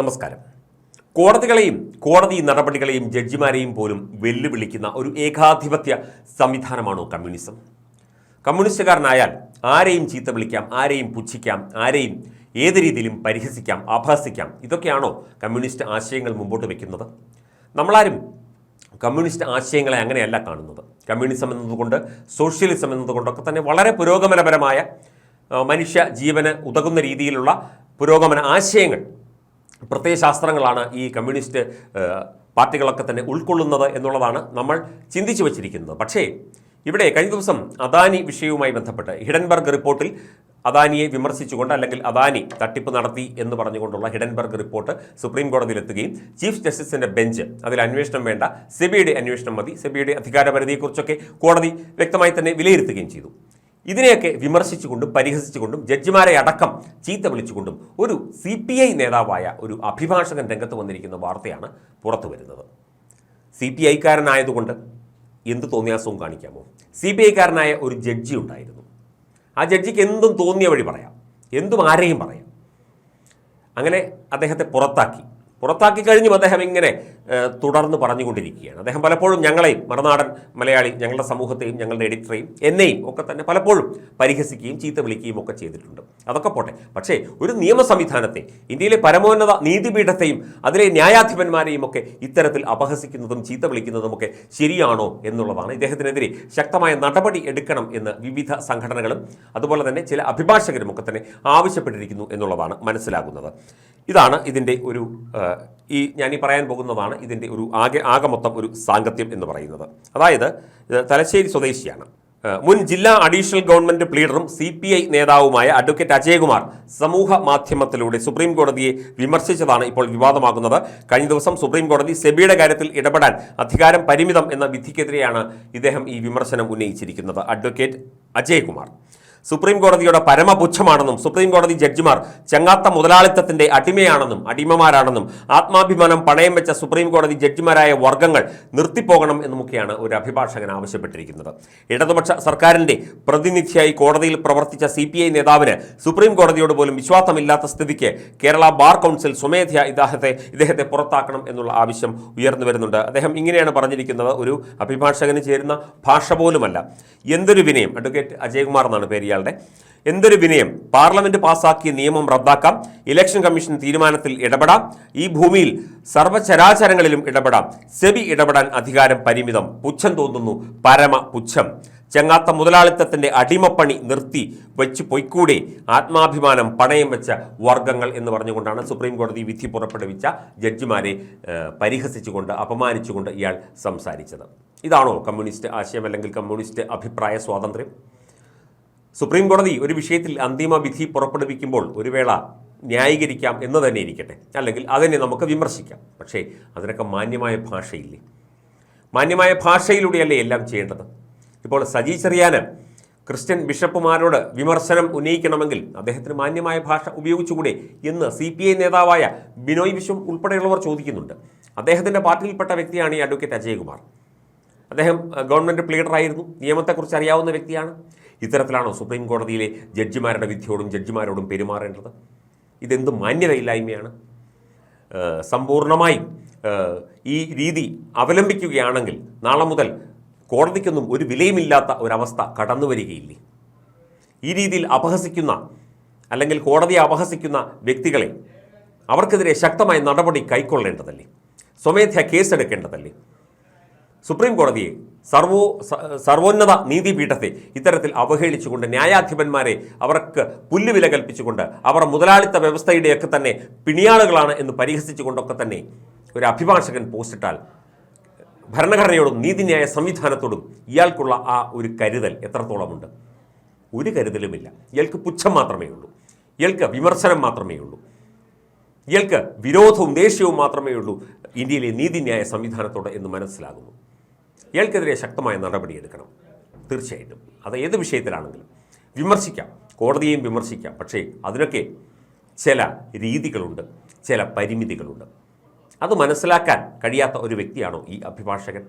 നമസ്കാരം. കോടതികളെയും കോടതി നടപടികളെയും ജഡ്ജിമാരെയും പോലും വെല്ലുവിളിക്കുന്ന ഒരു ഏകാധിപത്യ സംവിധാനമാണോ കമ്മ്യൂണിസം? കമ്മ്യൂണിസ്റ്റുകാരനായാൽ ആരെയും ചീത്ത വിളിക്കാം ആരെയും പുച്ഛിക്കാം ആരെയും ഏത് രീതിയിലും പരിഹസിക്കാം ആഭാസിക്കാം ഇതൊക്കെയാണോ കമ്മ്യൂണിസ്റ്റ് ആശയങ്ങൾ മുമ്പോട്ട് വയ്ക്കുന്നത് നമ്മളാരും കമ്മ്യൂണിസ്റ്റ് ആശയങ്ങളെ അങ്ങനെയല്ല കാണുന്നത്. കമ്മ്യൂണിസം എന്നതുകൊണ്ട് സോഷ്യലിസം എന്നതുകൊണ്ടൊക്കെ തന്നെ വളരെ പുരോഗമനപരമായ മനുഷ്യ ജീവന് ഉതകുന്ന രീതിയിലുള്ള പുരോഗമന ആശയങ്ങൾ പ്രത്യയശാസ്ത്രങ്ങളാണ് ഈ കമ്മ്യൂണിസ്റ്റ് പാർട്ടികളൊക്കെ തന്നെ ഉൾക്കൊള്ളുന്നത് എന്നുള്ളതാണ് നമ്മൾ ചിന്തിച്ചു വച്ചിരിക്കുന്നത്. പക്ഷേ ഇവിടെ കഴിഞ്ഞ ദിവസം അദാനി വിഷയവുമായി ബന്ധപ്പെട്ട് ഹിഡൻബർഗ് റിപ്പോർട്ടിൽ അദാനിയെ വിമർശിച്ചുകൊണ്ട് അല്ലെങ്കിൽ അദാനി തട്ടിപ്പ് നടത്തി എന്ന് പറഞ്ഞുകൊണ്ടുള്ള ഹിഡൻബർഗ് റിപ്പോർട്ട് സുപ്രീം കോടതിയിലെത്തുകയും ചീഫ് ജസ്റ്റിസിന്റെ ബെഞ്ച് അതിൽ അന്വേഷണം വേണ്ട സെബിയുടെ അന്വേഷണം മതി സെബിയുടെ അധികാരപരിധിയെക്കുറിച്ചൊക്കെ കോടതി വ്യക്തമായി തന്നെ വിലയിരുത്തുകയും ചെയ്തു. ഇതിനെയൊക്കെ വിമർശിച്ചുകൊണ്ടും പരിഹസിച്ചുകൊണ്ടും ജഡ്ജിമാരെ അടക്കം ചീത്ത വിളിച്ചുകൊണ്ടും ഒരു സി പി ഐ നേതാവായ ഒരു അഭിഭാഷകൻ രംഗത്ത് വന്നിരിക്കുന്ന വാർത്തയാണ് പുറത്തു വരുന്നത്. സി പി ഐക്കാരനായതുകൊണ്ട് എന്ത് തോന്നിയാസവും കാണിക്കാമോ? സി പി ഐക്കാരനായ ഒരു ജഡ്ജി ഉണ്ടായിരുന്നു. ആ ജഡ്ജിക്ക് എന്തും തോന്നിയ വഴി പറയാം. എന്തും ആരെയും പറയാം. അങ്ങനെ അദ്ദേഹത്തെ പുറത്താക്കി. പുറത്താക്കി കഴിഞ്ഞും അദ്ദേഹം ഇങ്ങനെ തുടർന്ന് പറഞ്ഞുകൊണ്ടിരിക്കുകയാണ്. അദ്ദേഹം പലപ്പോഴും ഞങ്ങളെയും മറുനാടൻ മലയാളി ഞങ്ങളുടെ സമൂഹത്തെയും ഞങ്ങളുടെ എഡിറ്ററെയും എന്നെയും ഒക്കെ തന്നെ പലപ്പോഴും പരിഹസിക്കുകയും ചീത്ത വിളിക്കുകയും ഒക്കെ ചെയ്തിട്ടുണ്ട്. അതൊക്കെ പോട്ടെ. പക്ഷേ ഒരു നിയമ സംവിധാനത്തെ ഇന്ത്യയിലെ പരമോന്നത നീതിപീഠത്തെയും അതിലെ ന്യായാധിപന്മാരെയും ഒക്കെ ഇത്തരത്തിൽ അപഹസിക്കുന്നതും ചീത്ത വിളിക്കുന്നതും ഒക്കെ ശരിയാണോ എന്നുള്ളതാണ് ഇദ്ദേഹത്തിനെതിരെ ശക്തമായ നടപടി എടുക്കണം എന്ന് വിവിധ സംഘടനകളും അതുപോലെ തന്നെ ചില അഭിഭാഷകരും ഒക്കെ തന്നെ ആവശ്യപ്പെട്ടിരിക്കുന്നു എന്നുള്ളതാണ് മനസ്സിലാകുന്നത്. ഇതാണ് ഇതിന്റെ ഒരു ഈ ഞാൻ ഈ പറയാൻ പോകുന്നതാണ് ഇതിന്റെ ഒരു ആകെ ആകെ മൊത്തം ഒരു സാങ്കത്യം എന്ന് പറയുന്നത്. അതായത് തലശ്ശേരി സ്വദേശിയാണ്. മുൻ ജില്ലാ അഡീഷണൽ ഗവൺമെന്റ് പ്ലീഡറും സി പി ഐ നേതാവുമായ അഡ്വക്കേറ്റ് അജയകുമാർ സമൂഹ മാധ്യമത്തിലൂടെ സുപ്രീം കോടതിയെ വിമർശിച്ചതാണ് ഇപ്പോൾ വിവാദമാകുന്നത്. കഴിഞ്ഞ ദിവസം സുപ്രീം കോടതി സെബിയുടെ കാര്യത്തിൽ ഇടപെടാൻ അധികാരം പരിമിതം എന്ന വിധിക്കെതിരെയാണ് ഇദ്ദേഹം ഈ വിമർശനം ഉന്നയിച്ചിരിക്കുന്നത്. അഡ്വക്കേറ്റ് അജയകുമാർ. സുപ്രീം കോടതിയുടെ പരമപുച്ഛമാണെന്നും സുപ്രീം കോടതി ജഡ്ജിമാർ ചെങ്ങാത്ത മുതലാളിത്തത്തിന്റെ അടിമയാണെന്നും അടിമമാരാണെന്നും ആത്മാഭിമാനം പണയം വെച്ച സുപ്രീം കോടതി ജഡ്ജിമാരായ വർഗങ്ങൾ നിർത്തിപ്പോകണം എന്നുമൊക്കെയാണ് ഒരു അഭിഭാഷകൻ ആവശ്യപ്പെട്ടിരിക്കുന്നത്. ഇടതുപക്ഷ സർക്കാരിന്റെ പ്രതിനിധിയായി കോടതിയിൽ പ്രവർത്തിച്ച സി പി ഐ നേതാവിന് സുപ്രീം കോടതിയോട് പോലും വിശ്വാസമില്ലാത്ത സ്ഥിതിക്ക് കേരള ബാർ കൗൺസിൽ സ്വമേധയാ ഇദ്ദേഹത്തെ ഇദ്ദേഹത്തെ പുറത്താക്കണം എന്നുള്ള ആവശ്യം ഉയർന്നു വരുന്നുണ്ട്. അദ്ദേഹം ഇങ്ങനെയാണ് പറഞ്ഞിരിക്കുന്നത്. ഒരു അഭിഭാഷകന് ചേരുന്ന ഭാഷ പോലുമല്ല. എന്തൊരു വിനയം. അഡ്വക്കേറ്റ് അജയകുമാർ എന്നാണ് പേര് ഇയാളുടെ എന്തൊരു വിനയം? പാർലമെന്റ് പാസാക്കിയ നിയമം റദ്ദാക്കാം. ഇലക്ഷൻ കമ്മീഷൻ തീരുമാനത്തിൽ ഇടപെടാം. ഈ ഭൂമിയിൽ സർവചരാചരങ്ങളിലും ഇടപെടാം. സെബി ഇടപെടാൻ അധികാരം പരിമിതം. പുച്ഛം തോന്നുന്നു. പരമ പുച്ഛം. ചെങ്ങാത്ത മുതലാളിത്തത്തിന്റെ അടിമപ്പണി നിർത്തി വെച്ച് പൊയ്ക്കൂടെ. ആത്മാഭിമാനം പണയം വെച്ച വർഗങ്ങൾ എന്ന് പറഞ്ഞുകൊണ്ടാണ് സുപ്രീം കോടതി വിധി പുറപ്പെടുവിച്ച ജഡ്ജിമാരെ പരിഹസിച്ചുകൊണ്ട് അപമാനിച്ചുകൊണ്ട് ഇയാൾ സംസാരിച്ചത്. ഇതാണോ കമ്മ്യൂണിസ്റ്റ് ആശയം അല്ലെങ്കിൽ കമ്മ്യൂണിസ്റ്റ് അഭിപ്രായ സ്വാതന്ത്ര്യം? സുപ്രീം കോടതി ഒരു വിഷയത്തിൽ അന്തിമ വിധി പുറപ്പെടുവിക്കുമ്പോൾ ഒരു വേള ന്യായീകരിക്കാം എന്ന് തന്നെ ഇരിക്കട്ടെ. അല്ലെങ്കിൽ അതിനെ നമുക്ക് വിമർശിക്കാം. പക്ഷേ അതിനൊക്കെ മാന്യമായ ഭാഷയില്ലേ? മാന്യമായ ഭാഷയിലൂടെയല്ലേ എല്ലാം ചെയ്യേണ്ടത്? ഇപ്പോൾ സജി ചെറിയാന് ക്രിസ്ത്യൻ ബിഷപ്പുമാരോട് വിമർശനം ഉന്നയിക്കണമെങ്കിൽ അദ്ദേഹത്തിന് മാന്യമായ ഭാഷ ഉപയോഗിച്ചുകൂടെ എന്ന് സി പി ഐ നേതാവായ ബിനോയ് വിശ്വം ഉൾപ്പെടെയുള്ളവർ ചോദിക്കുന്നുണ്ട്. അദ്ദേഹത്തിന്റെ പാർട്ടിയിൽപ്പെട്ട വ്യക്തിയാണ് ഈ അഡ്വക്കേറ്റ് അജയകുമാർ. അദ്ദേഹം ഗവൺമെന്റ് പ്ലീഡറായിരുന്നു. നിയമത്തെക്കുറിച്ച് അറിയാവുന്ന വ്യക്തിയാണ്. ഇത്തരത്തിലാണോ സുപ്രീം കോടതിയിലെ ജഡ്ജിമാരുടെ വിധിയോടും ജഡ്ജിമാരോടും പെരുമാറേണ്ടത്? ഇതെന്ത് മാന്യതയില്ലായ്മയാണ്? സമ്പൂർണമായും ഈ രീതി അവലംബിക്കുകയാണെങ്കിൽ നാളെ മുതൽ കോടതിക്കൊന്നും ഒരു വിലയുമില്ലാത്ത ഒരവസ്ഥ കടന്നു വരികയില്ലേ? ഈ രീതിയിൽ അപഹസിക്കുന്ന അല്ലെങ്കിൽ കോടതിയെ അപഹസിക്കുന്ന വ്യക്തികളെ അവർക്കെതിരെ ശക്തമായ നടപടി കൈക്കൊള്ളേണ്ടതല്ലേ? സ്വമേധയാ കേസെടുക്കേണ്ടതല്ലേ? സുപ്രീം കോടതിയെ സർവോ സർവോന്നത നീതിപീഠത്തെ ഇത്തരത്തിൽ അവഹേളിച്ചുകൊണ്ട് ന്യായാധിപന്മാരെ അവർക്ക് പുല്ലുവില കൽപ്പിച്ചുകൊണ്ട് അവർ മുതലാളിത്ത വ്യവസ്ഥയുടെയൊക്കെ തന്നെ പിണിയാളുകളാണ് എന്ന് പരിഹസിച്ചുകൊണ്ടൊക്കെ തന്നെ ഒരു അഭിഭാഷകൻ പോസ്റ്റിട്ടാൽ ഭരണഘടനയോടും നീതിന്യായ സംവിധാനത്തോടും ഇയാൾക്കുള്ള ആ ഒരു കരുതൽ എത്രത്തോളമുണ്ട്? ഒരു കരുതലുമില്ല. ഇയാൾക്ക് പുച്ഛം മാത്രമേ ഉള്ളൂ. ഇയാൾക്ക് വിമർശനം മാത്രമേ ഉള്ളൂ. ഇയാൾക്ക് വിരോധവും ദേഷ്യവും മാത്രമേ ഉള്ളൂ. ഇന്ത്യയിലെ നീതിന്യായ സംവിധാനത്തോട് എന്ന് മനസ്സിലാകുന്നു. ഇയാൾക്കെതിരെ ശക്തമായ നടപടിയെടുക്കണം തീർച്ചയായിട്ടും. അത് ഏത് വിഷയത്തിലാണെങ്കിലും വിമർശിക്കാം. കോടതിയെയും വിമർശിക്കാം. പക്ഷേ അതിനൊക്കെ ചില രീതികളുണ്ട്. ചില പരിമിതികളുണ്ട്. അത് മനസ്സിലാക്കാൻ കഴിയാത്ത ഒരു വ്യക്തിയാണോ ഈ അഭിഭാഷകൻ?